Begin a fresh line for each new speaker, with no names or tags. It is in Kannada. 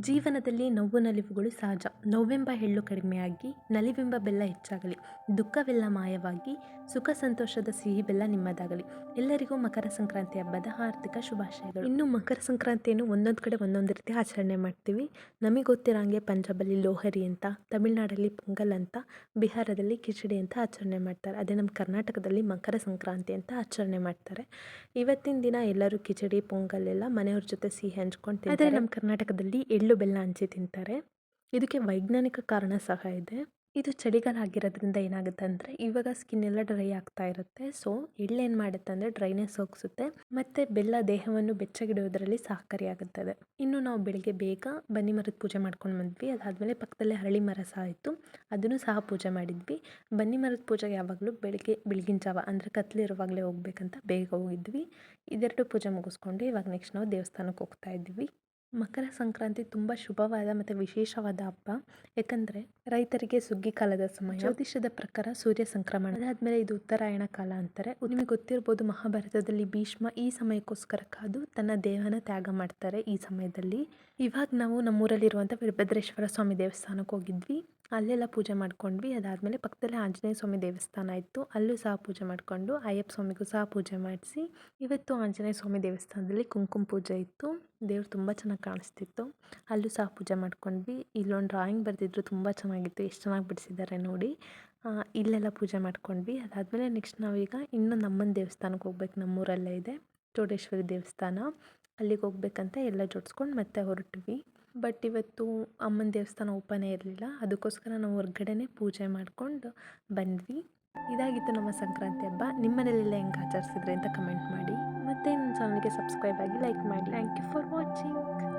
ಜೀವನದಲ್ಲಿ ನೋವು ನಲಿವುಗಳು ಸಹಜ. ನೋವೆಂಬ ಎಳ್ಳು ಕಡಿಮೆಯಾಗಿ ನಲಿವೆಂಬ ಬೆಲ್ಲ ಹೆಚ್ಚಾಗಲಿ. ದುಃಖವೆಲ್ಲ ಮಾಯವಾಗಿ ಸುಖ ಸಂತೋಷದ ಸಿಹಿ ಬೆಲ್ಲ ನಿಮ್ಮದಾಗಲಿ. ಎಲ್ಲರಿಗೂ ಮಕರ ಸಂಕ್ರಾಂತಿ ಹಬ್ಬದ ಆರ್ಥಿಕ ಶುಭಾಶಯಗಳು. ಇನ್ನು ಮಕರ ಸಂಕ್ರಾಂತಿಯನ್ನು ಒಂದೊಂದು ಕಡೆ ಒಂದೊಂದು ರೀತಿ ಆಚರಣೆ ಮಾಡ್ತೀವಿ. ನಮಗೆ ಗೊತ್ತಿರೋಂಗೆ ಪಂಜಾಬಲ್ಲಿ ಲೋಹರಿ ಅಂತ ತಮಿಳುನಾಡಲ್ಲಿ ಪೊಂಗಲ್ ಅಂತ ಬಿಹಾರದಲ್ಲಿ ಕಿಚಡಿ ಅಂತ ಆಚರಣೆ ಮಾಡ್ತಾರೆ. ಅದೇ ನಮ್ಮ ಕರ್ನಾಟಕದಲ್ಲಿ ಮಕರ ಸಂಕ್ರಾಂತಿ ಅಂತ ಆಚರಣೆ ಮಾಡ್ತಾರೆ. ಇವತ್ತಿನ ದಿನ ಎಲ್ಲರೂ ಕಿಚಡಿ ಪೊಂಗಲ್ ಎಲ್ಲ ಮನೆಯವ್ರ ಜೊತೆ ಸಿಹಿ ಹಂಚ್ಕೊಂಡು ಆದರೆ ನಮ್ಮ ಕರ್ನಾಟಕದಲ್ಲಿ ಎಳ್ಳು ಬೆಲ್ಲ ಹಂಚಿ ತಿಂತಾರೆ. ಇದಕ್ಕೆ ವೈಜ್ಞಾನಿಕ ಕಾರಣ ಸಹ ಇದೆ. ಇದು ಚಳಿಗಾಲ ಆಗಿರೋದ್ರಿಂದ ಏನಾಗುತ್ತೆ ಅಂದರೆ ಇವಾಗ ಸ್ಕಿನ್ ಎಲ್ಲ ಡ್ರೈ ಆಗ್ತಾ ಇರುತ್ತೆ. ಸೊ ಎಳ್ಳೇನು ಮಾಡುತ್ತೆ ಅಂದರೆ ಡ್ರೈನೆಸ್ ಹೋಗಿಸುತ್ತೆ. ಮತ್ತು ಬೆಲ್ಲ ದೇಹವನ್ನು ಬೆಚ್ಚಗಿಡುವುದರಲ್ಲಿ ಸಹಕಾರಿಯಾಗುತ್ತದೆ ಇನ್ನು ನಾವು ಬೆಳಿಗ್ಗೆ ಬೇಗ ಬನ್ನಿ ಮರದ ಪೂಜೆ ಮಾಡ್ಕೊಂಡು ಬಂದ್ವಿ. ಅದಾದಮೇಲೆ ಪಕ್ಕದಲ್ಲೇ ಹರಳಿ ಮರ ಸಹ ಇತ್ತು. ಅದನ್ನು ಸಹ ಪೂಜೆ ಮಾಡಿದ್ವಿ. ಬನ್ನಿ ಮರದ ಪೂಜೆಗೆ ಯಾವಾಗಲೂ ಬೆಳಗ್ಗೆ ಬೆಳಗಿನ ಜಾವ ಅಂದರೆ ಕತ್ಲಿರುವಾಗಲೇ ಹೋಗ್ಬೇಕಂತ ಬೇಗ ಹೋಗಿದ್ವಿ. ಇದೆರಡು ಪೂಜೆ ಮುಗಿಸ್ಕೊಂಡು ಇವಾಗ ನೆಕ್ಸ್ಟ್ ನಾವು ದೇವಸ್ಥಾನಕ್ಕೆ ಹೋಗ್ತಾ ಇದ್ವಿ ಮಕರ ಸಂಕ್ರಾಂತಿ ತುಂಬ ಶುಭವಾದ ಮತ್ತು ವಿಶೇಷವಾದ ಹಬ್ಬ. ಯಾಕಂದರೆ ರೈತರಿಗೆ ಸುಗ್ಗಿ ಕಾಲದ ಸಮಯ. ಜ್ಯೋತಿಷ್ಯದ ಪ್ರಕಾರ ಸೂರ್ಯ ಸಂಕ್ರಮಣ. ಅದಾದಮೇಲೆ ಇದು ಉತ್ತರಾಯಣ ಕಾಲ ಅಂತಾರೆ. ನಿಮಗೆ ಗೊತ್ತಿರ್ಬೋದು ಮಹಾಭಾರತದಲ್ಲಿ ಭೀಷ್ಮ ಈ ಸಮಯಕ್ಕೋಸ್ಕರ ಕಾದು ತನ್ನ ದೇಹನ ತ್ಯಾಗ ಮಾಡ್ತಾರೆ ಈ ಸಮಯದಲ್ಲಿ. ಇವಾಗ ನಾವು ನಮ್ಮೂರಲ್ಲಿರುವಂಥ ವೀರಭದ್ರೇಶ್ವರ ಸ್ವಾಮಿ ದೇವಸ್ಥಾನಕ್ಕೆ ಹೋಗಿದ್ವಿ. ಅಲ್ಲೆಲ್ಲ ಪೂಜೆ ಮಾಡ್ಕೊಂಡ್ವಿ. ಅದಾದಮೇಲೆ ಪಕ್ಕದಲ್ಲೇ ಆಂಜನೇಯ ಸ್ವಾಮಿ ದೇವಸ್ಥಾನ ಇತ್ತು. ಅಲ್ಲೂ ಸಹ ಪೂಜೆ ಮಾಡಿಕೊಂಡು ಅಯ್ಯಪ್ಪ ಸ್ವಾಮಿಗೂ ಸಹ ಪೂಜೆ ಮಾಡಿಸಿ ಇವತ್ತು ಆಂಜನೇಯ ಸ್ವಾಮಿ ದೇವಸ್ಥಾನದಲ್ಲಿ ಕುಂಕುಮ ಪೂಜೆ ಇತ್ತು. ದೇವ್ರು ತುಂಬ ಚೆನ್ನಾಗಿ ಕಾಣಿಸ್ತಿತ್ತು. ಅಲ್ಲೂ ಸಹ ಪೂಜೆ ಮಾಡ್ಕೊಂಡ್ವಿ. ಇಲ್ಲೊಂದು ಡ್ರಾಯಿಂಗ್ ಬರೆದಿದ್ರು ತುಂಬ ಚೆನ್ನಾಗಿತ್ತು. ಎಷ್ಟು ಚೆನ್ನಾಗಿ ಬಿಡಿಸಿದ್ದಾರೆ ನೋಡಿ. ಇಲ್ಲೆಲ್ಲ ಪೂಜೆ ಮಾಡ್ಕೊಂಡ್ವಿ. ಅದಾದಮೇಲೆ ನೆಕ್ಸ್ಟ್ ನಾವೀಗ ಇನ್ನೊಂದು ನಮ್ಮನ ದೇವಸ್ಥಾನಕ್ಕೆ ಹೋಗ್ಬೇಕು. ನಮ್ಮೂರಲ್ಲೇ ಇದೆ. ಚೌಡೇಶ್ವರಿ ದೇವಸ್ಥಾನ. ಅಲ್ಲಿಗೆ ಹೋಗ್ಬೇಕಂತ ಎಲ್ಲ ಜೋಡಿಸ್ಕೊಂಡು ಮತ್ತೆ ಹೊರಟ್ವಿ. ಬಟ್ ಇವತ್ತು ಅಮ್ಮನ ದೇವಸ್ಥಾನ ಓಪನೇ ಇರಲಿಲ್ಲ. ಅದಕ್ಕೋಸ್ಕರ ನಾವು ಹೊರ್ಗಡೆನೇ ಪೂಜೆ ಮಾಡಿಕೊಂಡು ಬಂದ್ವಿ. ಇದಾಗಿತ್ತು ನಮ್ಮ ಸಂಕ್ರಾಂತಿ ಹಬ್ಬ. ನಿಮ್ಮ ಮನೇಲೆಲ್ಲ ಹೆಂಗೆ ಆಚರಿಸಿದ್ರೆ ಅಂತ ಕಮೆಂಟ್ ಮಾಡಿ. ಮತ್ತು ನನ್ನ ಚಾನಲ್ಗೆ ಸಬ್ಸ್ಕ್ರೈಬ್ ಆಗಿ ಲೈಕ್ ಮಾಡಿ. Thank you for watching